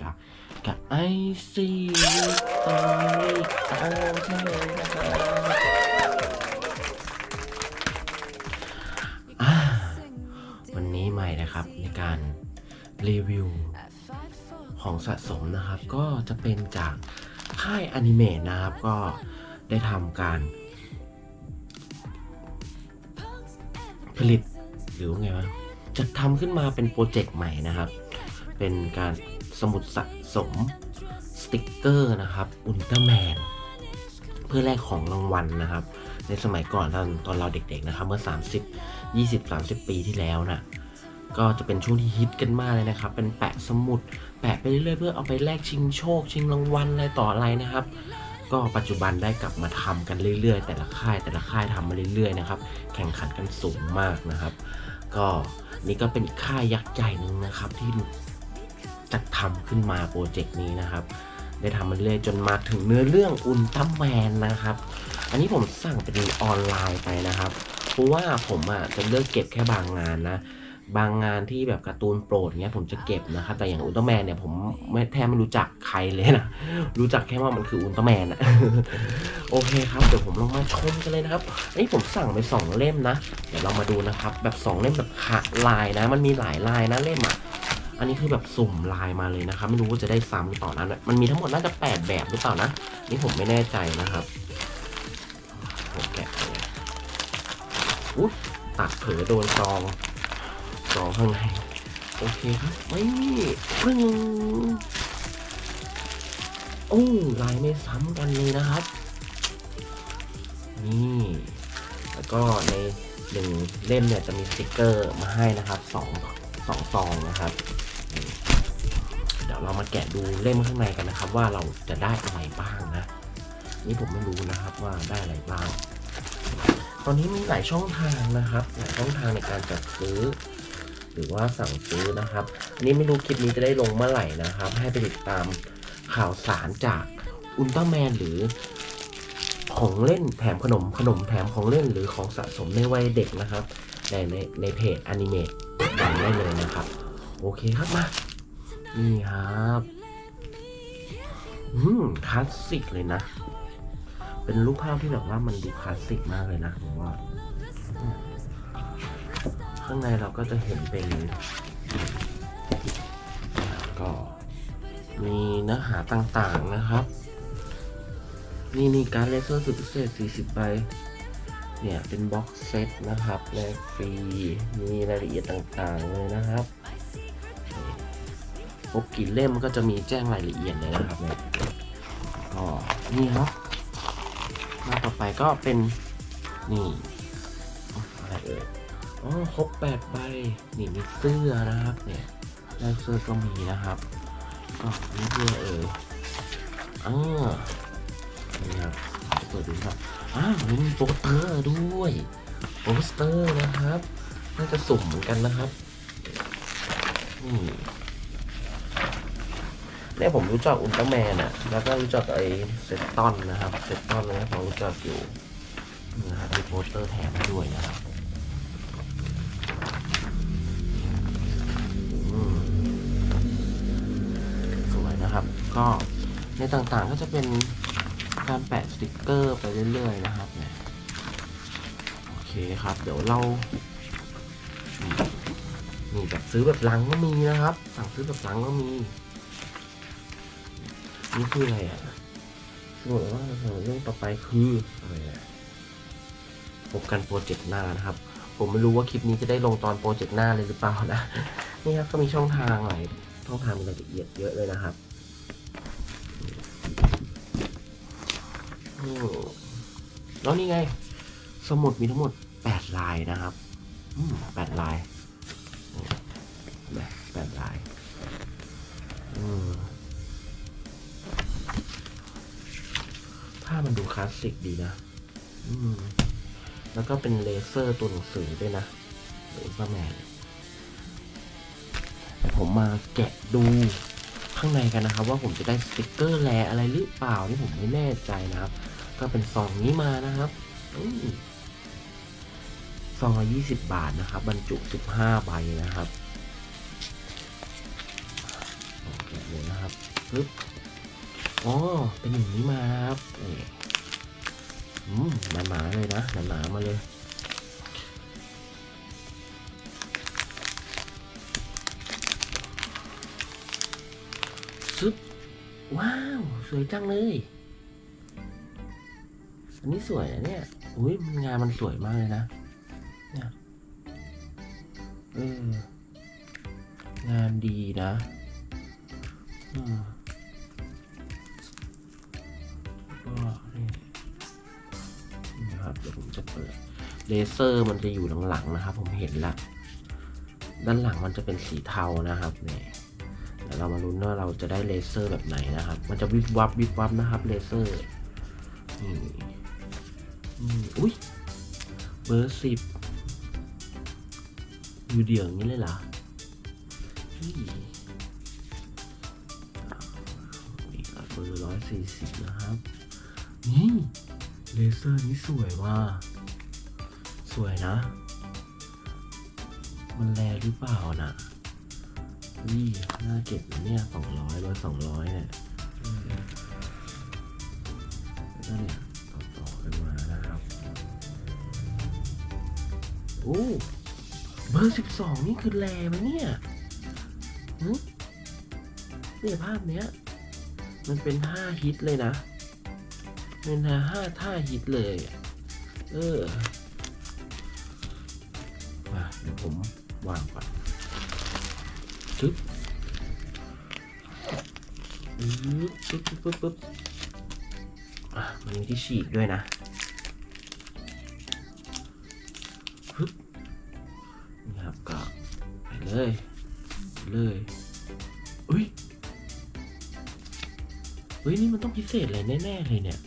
กับกับไอซีตอนตามเช่นเคยนะครับวันนี้ใหม่นะครับในการรีวิวของสะสมนะครับ ก็จะเป็นจากค่ายอนิเมะนะครับ ก็ได้ทำการ ผลิตหรือว่าไงวะจะทำขึ้นมาเป็นโปรเจกต์ใหม่นะครับ เป็นการ สมุดสะสม สติกเกอร์นะครับอุลตร้าแมนเพื่อแลกของรางวัลนะครับ ในสมัยก่อนตอนตอนเราเด็กๆนะครับ เมื่อ 30 20 30 ปีที่แล้วนะก็จะเป็นช่วงที่ฮิตกันมากเลยนะครับ เป็นแปะสมุด แปะไปเรื่อยๆเพื่อเอาไปแลกชิงโชค ชิงรางวัลอะไรต่ออะไรนะครับ ก็ปัจจุบันได้กลับมาทำกันเรื่อยๆ แต่ละค่ายแต่ละค่ายทำมาเรื่อยๆนะครับ แข่งขันกันสูงมากนะครับ ก็นี่ก็เป็นค่ายยักษ์ใหญ่หนึ่งนะครับที่ จัดทำขึ้นมาโปรเจกต์นี้นะครับ ได้ทำมาเรื่อยจนมาถึงเนื้อเรื่องอุลตร้าแมนนะครับ อันนี้ผมสั่งเป็นออนไลน์ไปนะครับ เพราะว่าผมอะจะเลือกเก็บแค่บางงานนะ บางงานที่แบบการ์ตูนโปรดเงี้ยผมจะเก็บนะครับ แต่อย่างอุลตร้าแมนเนี่ยผมไม่แทบไม่รู้จักใครเลยนะ รู้จักแค่ว่ามันคืออุลตร้าแมนอะโอเคครับ เดี๋ยวผมลองมาชมกันเลยนะครับ อันนี้ผมสั่งไปสองเล่มนะ เดี๋ยวเรามาดูนะครับ แบบสองเล่มแบบขาลายนะ มันมีหลายลายนะเล่มอะ อันนี้คือแบบสุ่มลายมาเลยนะครับ ไม่รู้ว่าจะได้ซ้ำหรือเปล่านะมันมีทั้งหมดน่าจะแปดแบบหรือเปล่านะ นี่ผมไม่แน่ใจนะครับผมแกะเลยอุ๊ยตัดเผลอโดนซองซองข้างในโอเคครับไม่ปึ้งโอ้ลายไม่ซ้ำกันเลยนะครับ นี่ แล้วก็ในหนึ่งเล่มเนี่ยจะมีสติกเกอร์มาให้นะครับสองสองซองนะครับ เรามาแกะดูเล่มข้างในกันนะครับ ว่าเราจะได้อะไรบ้างนะ นี่ผมไม่รู้นะครับว่าได้อะไรบ้าง ตอนนี้มีหลายช่องทางนะครับหลายช่องทางในการจัดซื้อ หรือว่าสั่งซื้อนะครับอันนี้ไม่รู้คลิปนี้จะได้ลงเมื่อไหร่นะครับ ให้ไปติดตามข่าวสารจากอุลตร้าแมนหรือของเล่นแถมขนมขนมแถมของเล่นหรือของสะสมในวัยเด็กนะครับ ในในในเพจอนิเมะกันได้เลยนะครับ โอเคครับมา นี่ครับอืมคลาสสิกเลยนะ เป็นรูปภาพที่แบบว่ามันดูคลาสสิกมากเลยนะผมว่า ข้างในเราก็จะเห็นเป็น ก็มีเนื้อหาต่างๆนะครับ นี่นี่การเลเซอร์สุดพิเศษ 40ใบเนี่ยเป็นบ็อกเซตนะครับแลกฟรี มีรายละเอียดต่างๆเลยนะครับ ครบกี่เล่มก็จะมีแจ้งรายละเอียดเลยนะครับเนี่ยก็นี่ครับหน้าต่อไปก็เป็นนี่อะไรเอ่ยอ๋อครบ8ใบนี่มีเสื้อนะครับเนี่ยแลกเสื้อก็มีนะครับ ก็นี่เสื้อเอ่ยอ่านี่ครับเปิดดูครับอ้าวมีโปสเตอร์ด้วยโปสเตอร์นะครับ น่าจะสุ่มเหมือนกันนะครับนี่ เนี่ยผมรู้จักอุลตร้าแมนอะแล้วก็รู้จักไอ้เซตตอนนะครับ เซตตอนนะครับผมรู้จักอยู่นะครับมีโปสเตอร์แถมด้วยนะครับสวยนะครับ ก็ในต่างๆก็จะเป็นการแปะสติกเกอร์ไปเรื่อยๆนะครับโอเคครับ เดี๋ยวเรามนี่แบบซื้อแบบลังก็มีนะครับ สั่งซื้อแบบลังก็มี นี่คืออะไรอะสมมติว่าเรื่องต่อไปคืออะไรอะพบกันโปรเจกต์หน้านะครับ ผมไม่รู้ว่าคลิปนี้จะได้ลงตอนโปรเจกต์หน้าเลยหรือเปล่านะ นี่ครับก็มีช่องทางหลายช่องทางมีรายละเอียดเยอะเลยนะครับแล้วนี่ไง สมุดมีทั้งหมดแปดลายนะครับอืมแปดลายเห็นไหมแปดลาย อืม มันดูคลาสสิกดีนะ อืม แล้วก็เป็นเลเซอร์ตัวหนังสือด้วยนะเลเซอร์แมนแต่ผมมาแกะดูข้างในกันนะครับ ว่าผมจะได้สติกเกอร์แลอะไรหรือเปล่านี่ผมไม่แน่ใจนะครับ ก็เป็นซองนี้มานะครับซองละยี่สิบบาทนะครับ บรรจุสิบห้าใบนะครับแกะเลยนะครับปึ๊บ อ๋อ เป็นอย่างนี้มาครับนี่อืมหนาๆเลยนะหนาๆมาเลยซึบว้าว สวยจังเลย อันนี้สวยนะเนี่ย อุ้ยมันงานมันสวยมากเลยนะ เนี่ย เออ งานดีนะ อืม เลเซอร์มันจะอยู่หลังๆนะครับ ผมเห็นละ ด้านหลังมันจะเป็นสีเทานะครับเนี่ยเดี๋ยวเรามาลุ้นว่าเราจะได้เลเซอร์แบบไหนนะครับ มันจะวิบวับวิบวับนะครับเลเซอร์นี่อุ้ยเบอร์สิบอยู่เดี่ยวอย่างนี้เลยเหรอนี่นี่ก็เบอร์ร้อยสี่สิบนะครับ นี่เลเซอร์นี้สวยว่ะ สวยนะ มันแรหรือเปล่านะนี่น่าเก็บนะเนี่ยสองร้อยร้อยสองร้อยเนี่ยแล้วเนี่ยต่อต่อกันมานะครับ โอ้เบอร์สิบสองนี่คือแรไหมเนี่ยหึเนี่ยภาพเนี้ย มันเป็นห้าฮิตเลยนะ เป็นห้าห้าฮิตเลย เออ ปึ๊บปึ๊บปึ๊บปึ๊บปึ๊บอะมันมีที่ฉีกด้วยนะปึ๊บนี่ครับก็ไปเลยเลยอุ้ยเฮ้ยนี่มันต้องพิเศษอะไรแน่ๆเลยเนี่ย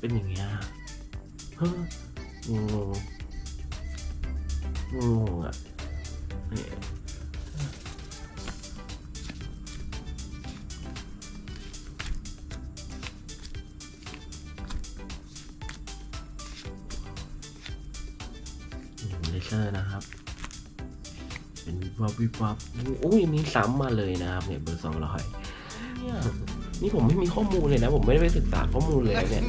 เป็นอย่างเงี้ยเฮ้งงงงอะ เลเซอร์นะครับ เป็นวิบวับวิบวับอุ้ยมีซ้ำมาเลยนะครับเนี่ยเบอร์สองร้อยเนี่ยนี่ผมไม่มีข้อมูลเลยนะ ผมไม่ได้ไปศึกษาข้อมูลเลยเนี่ย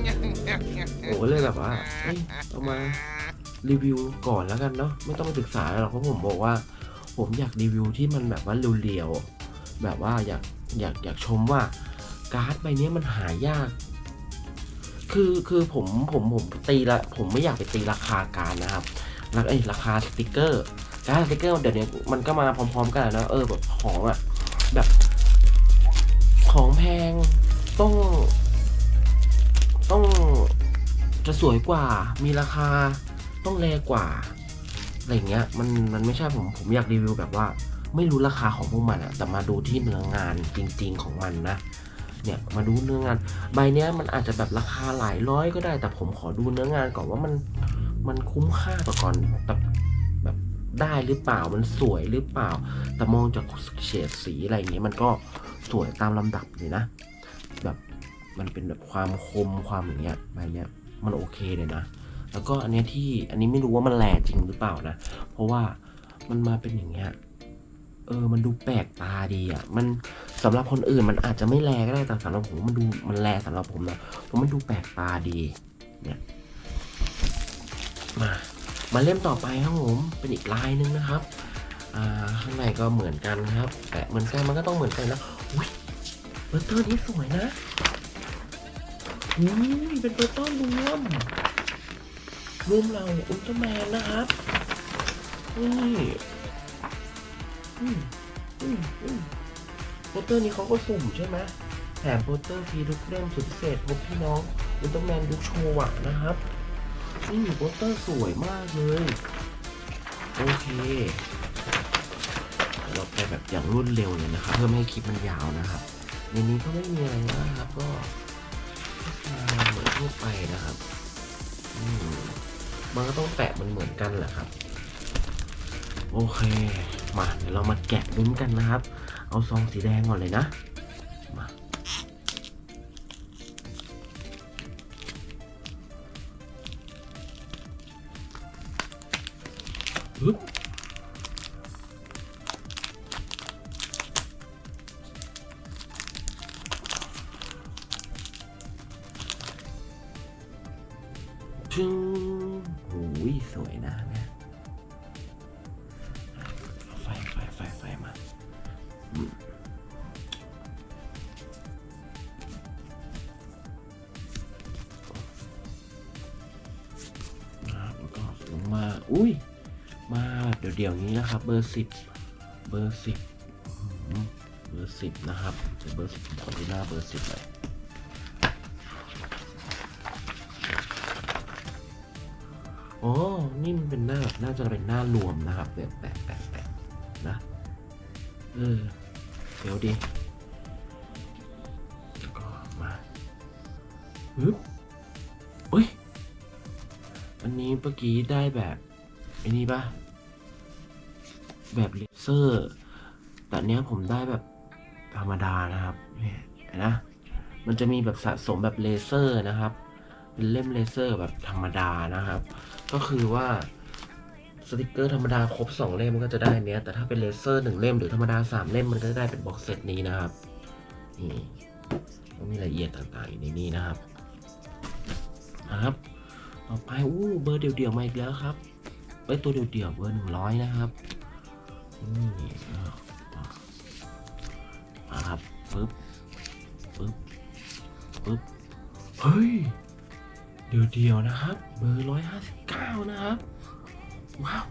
โอ้เลยแบบว่าเอ้อามารีวิวก่อนแล้วกันเนาะไม่ต้องไปศึกษาหรอกเพราะผมบอกว่า ผมอยากรีวิวที่มันแบบว่าเรียวๆแบบว่าอยากอยากอยากชมว่าการ์ดใบนี้มันหายาก คือคือผมผมผมตีละ ผมไม่อยากไปตีราคาการนะครับ แล้วไอ้ราคาสติกเกอร์การ์ดสติกเกอร์เดี๋ยวนี้มันก็มาพร้อมๆ กันนะเออแบบของอะแบบ ของแพงต้อง ต้องจะสวยกว่า มีราคาต้องแรงกว่าอะไรเงี้ยมันมันไม่ใช่ผมผมอยากรีวิวแบบว่า ไม่รู้ราคาของพวกมันอะแต่มาดูที่เนื้องานจริง ๆของมันนะเนี่ยมาดูเนื้องาน ใบเนี้ยมันอาจจะแบบราคาหลายร้อยก็ได้ แต่ผมขอดูเนื้องานก่อนว่ามัน มันคุ้มค่าต่อก่อนแบบแบบได้หรือเปล่ามันสวยหรือเปล่า แต่มองจากเฉดสีอะไรอย่างเงี้ยมันก็สวยตามลำดับเลยนะ แบบมันเป็นแบบความคมความอย่างเงี้ยใบเนี้ยมันโอเคเลยนะ แล้วก็อันเนี้ยที่อันนี้ไม่รู้ว่ามันแลจริงหรือเปล่านะ เพราะว่ามันมาเป็นอย่างเงี้ยเออ มันดูแปลกตาดีอะ มันสำหรับคนอื่นมันอาจจะไม่แลก็ได้ แต่สำหรับผมมันดูมันแลสำหรับผมนะเพราะมันดูแปลกตาดี เนี่ย มา มาเล่มต่อไปครับผมเป็นอีกลายหนึ่งนะครับอ่าข้างในก็เหมือนกันครับ แต่เหมือนกันมันก็ต้องเหมือนกันนะอุ้ยเบอร์เตอร์นี้สวยนะอุ้ยเป็นเบอร์เตอร์รวมรวมเราอุลตร้าแมนนะครับนี่อืมอืมอืมโปสเตอร์นี้เขาก็สุ่มใช่ไหมแถมโปสเตอร์ฟรีทุกเล่มสุดพิเศษพบพี่น้องอุลตร้าแมนยุคโชวะนะครับ นี่โปสเตอร์สวยมากเลย โอเค เราไปแบบอย่างรวดเร็วเลยนะครับ เพื่อไม่ให้คลิปมันยาวนะครับ ในนี้ก็ไม่มีอะไรนะครับ ก็มาเหมือนทั่วไปนะครับอืมมันก็ต้องแปะมันเหมือนกันแหละครับ โอเค มาเดี๋ยวเรามาแกะลุ้นกันนะครับ เอาซองสีแดงก่อนเลยนะ มา ยสวยนะเนี่ยไฟไฟไฟไฟมาครับแล้วก็ลงมา อุ้ย มาเดี๋ยวเดี๋ยวนี้นะครับ เบอร์สิบเบอร์สิบเบอร์สิบนะครับเบอร์สิบขอดูหน้าเบอร์สิบเลย อ๋อ นี่มันเป็นหน้าน่าจะเป็นหน้ารวมนะครับแบบแปะแปะแปะนะ เออ เดี๋ยวดิแล้วก็มาฮึบอุ้ย อันนี้เมื่อกี้ได้แบบไอ้นี่ปะแบบเลเซอร์ แต่อันเนี้ยผมได้แบบธรรมดานะครับ เนี่ยนะ มันจะมีแบบสะสมแบบเลเซอร์นะครับ เป็นเล่มเลเซอร์แบบธรรมดานะครับ ก็คือว่าสติกเกอร์ธรรมดาครบสองเล่มมันก็จะได้เนี้ยแต่ถ้าเป็นเลเซอร์หนึ่งเล่มหรือธรรมดาสามเล่มมันก็จะได้เป็นบ็อกเซตนี้นะครับนี่ก็มีรายละเอียดต่างๆอยู่ในนี้นะครับนะครับต่อไปอู้เบอร์เดี่ยวๆมาอีกแล้วครับเอ้ยตัวเดี่ยวๆเบอร์หนึ่งร้อยนะครับนี่มาครับปึ๊บปึ๊บปึ๊บเฮ้ย เดี่ยวๆนะครับ เบอร์ร้อยห้าสิบเก้านะครับ ว้าว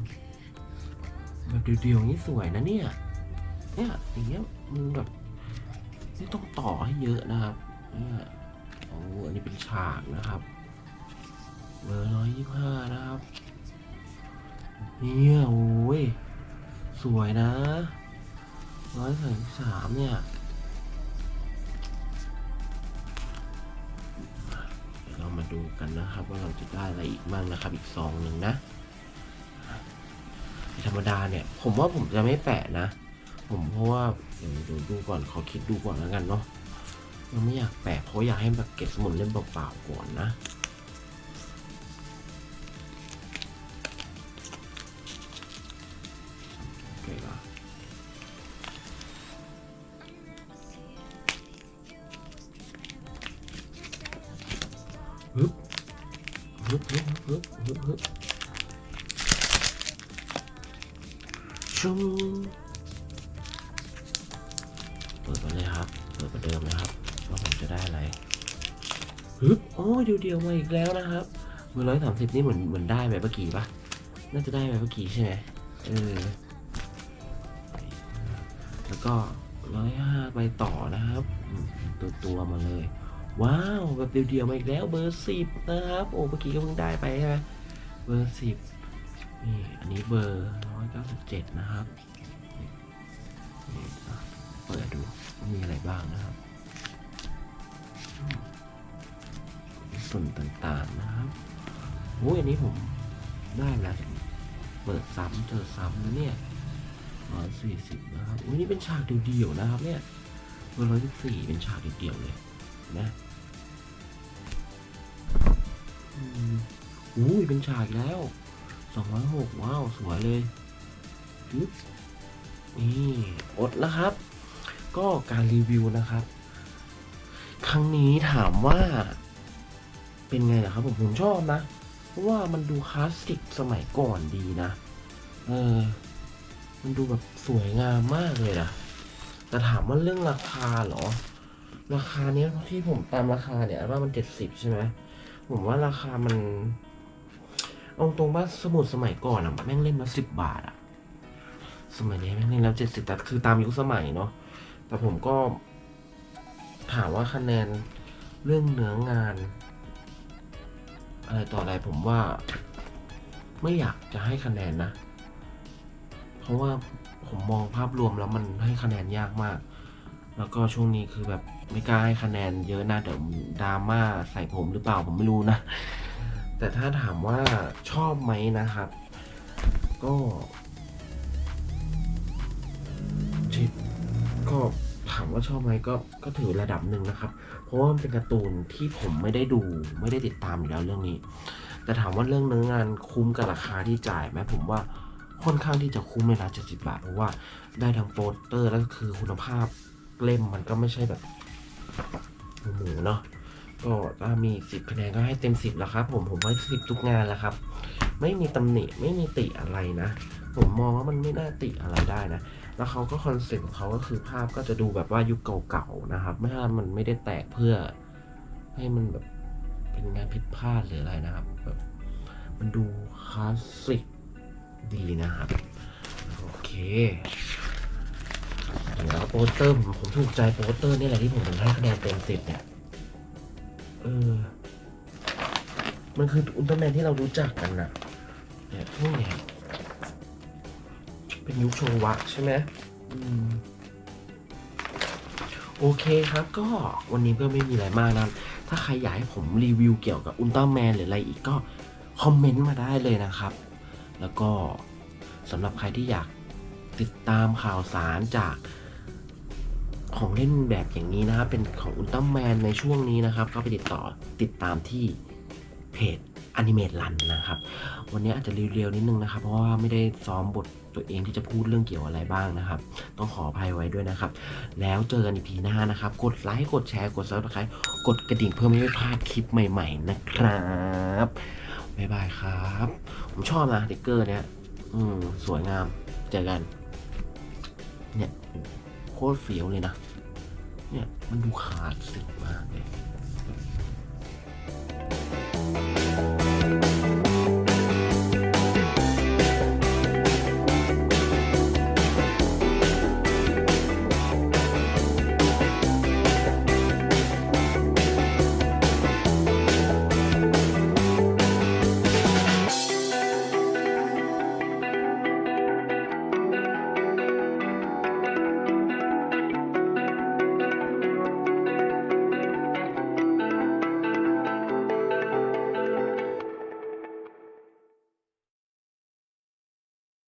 แบบเดี่ยวๆนี้สวยนะเนี่ย เนี่ยอย่างเงี้ยมึงแบบไม่ต้องต่อให้เยอะนะครับเนี่ยโอ้อันนี้เป็นฉากนะครับ เบอร์ร้อยยี่ห้านะครับ เนี่ยโอ้ยสวยนะร้อยสามสามเนี่ย ดูกันนะครับ ว่าเราจะได้อะไรอีกบ้างนะครับ อีกซองหนึ่งนะธรรมดาเนี่ย ผมว่าผมจะไม่แปะนะ ผมเพราะว่าเดี๋ยวดูดูก่อนขอคิดดูก่อนแล้วกันเนาะยังไม่อยากแปะเพราะอยากให้แบบเก็บสมุนเล่มเปล่าๆก่อนนะ ฮึบโอ้ยเดียวมาอีกแล้วนะครับเบอร์ร้อยสามสิบนี่เหมือนเหมือนได้แบบเมื่อกี้ปะน่าจะได้แบบเมื่อกี้ใช่ไหมเออแล้วก็ร้อยห้าไปต่อนะครับ ตัวตัวมาเลย ว้าวแบบเดียวๆมาอีกแล้วเบอร์สิบนะครับ โอ้เมื่อกี้ก็เพิ่งได้ไปใช่ไหมเบอร์สิบนี่อันนี้เบอร์ร้อยเก้าสิบเจ็ดนะครับเปิดดูมีอะไรบ้างนะครับ ส่วนต่างๆนะครับโอ้ยอันนี้ผมได้แล้วเปิดซ้ำเจอซ้ำนะเนี่ยร้อยสี่สิบนะครับอุ้ยนี่เป็นฉากเดี่ยวๆนะครับเนี่ยเบอร์ร้อยสิบสี่เป็นฉากเดี่ยวๆเลยนะอืมอุ้ยเป็นฉากแล้วสองร้อยหกว้าวสวยเลยปึ๊บนี่อดแล้วครับ ก็การรีวิวนะครับ ครั้งนี้ถามว่า เป็นไงล่ะครับผมผมชอบนะ เพราะว่ามันดูคลาสสิกสมัยก่อนดีนะ เออ มันดูแบบสวยงามมากเลยนะแต่ถามว่าเรื่องราคาเหรอ ราคาเนี้ยที่ผมตามราคาเนี่ยว่ามันเจ็ดสิบใช่ไหมผมว่าราคามันเอาตรงว่าสมุดสมัยก่อนอะแม่งเล่นมละสิบบาทอะสมัยนี้แม่งเล่มแล้วเจ็ดสิบแต่คือตามยุคสมัยเนาะแต่ผมก็ถามว่าคะแนนเรื่องเนื้องาน อะไรต่ออะไรผมว่า ไม่อยากจะให้คะแนนนะ เพราะว่าผมมองภาพรวมแล้วมันให้คะแนนยากมาก แล้วก็ช่วงนี้คือแบบไม่กล้าให้คะแนนเยอะนะเดี๋ยวดราม่าใส่ผมหรือเปล่าผมไม่รู้นะ แต่ถ้าถามว่าชอบไหมนะครับ ก็ชิก็ ว่าชอบไหมก็ก็ถือระดับหนึ่งนะครับ เพราะว่ามันเป็นการ์ตูนที่ผมไม่ได้ดูไม่ได้ติดตามอยู่แล้วเรื่องนี้ แต่ถามว่าเรื่องเนื้องานคุ้มกับราคาที่จ่ายไหมผมว่าค่อนข้างที่จะคุ้มเลยนะ70 บาท เพราะว่าได้ทั้งโปสเตอร์แล้วก็คือคุณภาพเล่มมันก็ไม่ใช่แบบหมูเนาะก็ถ้ามี 10คะแนนก็ให้เต็ม 10แล้วครับ ผมผมให้10ทุกงานแล้วครับ ไม่มีตำหนิไม่มีติอะไรนะ ผมมองว่ามันไม่น่าติอะไรได้นะ แล้วเขาก็คอนเซ็ปต์ของเขาก็คือภาพก็จะดูแบบว่ายุคเก่าๆนะครับ ไม่ใช่มันไม่ได้แตกเพื่อให้มันแบบเป็นงานผิดพลาดหรืออะไรนะครับแบบมันดูคลาสสิกดีนะครับ โอเคเดี๋ยวโปสเตอร์ผมผมถูกใจโปสเตอร์นี่แหละที่ผมถึงให้คะแนนเต็มสิบเนี่ยเออมันคืออุลตร้าแมนที่เรารู้จักกันนะเนี่ยพวกเนี่ย เป็นยุคโชวะใช่ไหมอมโอเคครับก็วันนี้ก็ไม่มีอะไรมากนะ ถ้าใครอยากให้ผมรีวิวเกี่ยวกับอุลตร้าแมนหรืออะไรอีกก็คอมเมนต์มาได้เลยนะครับ แล้วก็สำหรับใครที่อยากติดตามข่าวสารจากของเล่นแบบอย่างนี้นะครับเป็นของอุลตร้าแมนในช่วงนี้นะครับ ก็ไปติดต่อติดตามที่เพจ อนิเมตรันนะครับ วันนี้อาจจะเร็วๆนิดนึงนะครับ เพราะว่าไม่ได้ซ้อมบทตัวเองที่จะพูดเรื่องเกี่ยวอะไรบ้างนะครับ ต้องขออภัยไว้ด้วยนะครับ แล้วเจอกันอีพีหน้านะครับ กดไลค์ กดแชร์ กดซับสไครต์กดกระดิ่งเพื่อไม่ให้พลาดคลิปใหม่ ๆ นะครับบ๊ายบายครับ ผมชอบนะติ๊กเกอร์เนี้ยอืมสวยงาม เจอกัน เนี่ยโคตรเฟี้ยวเลยนะ เนี่ยมันดูขาดสิกมากเลย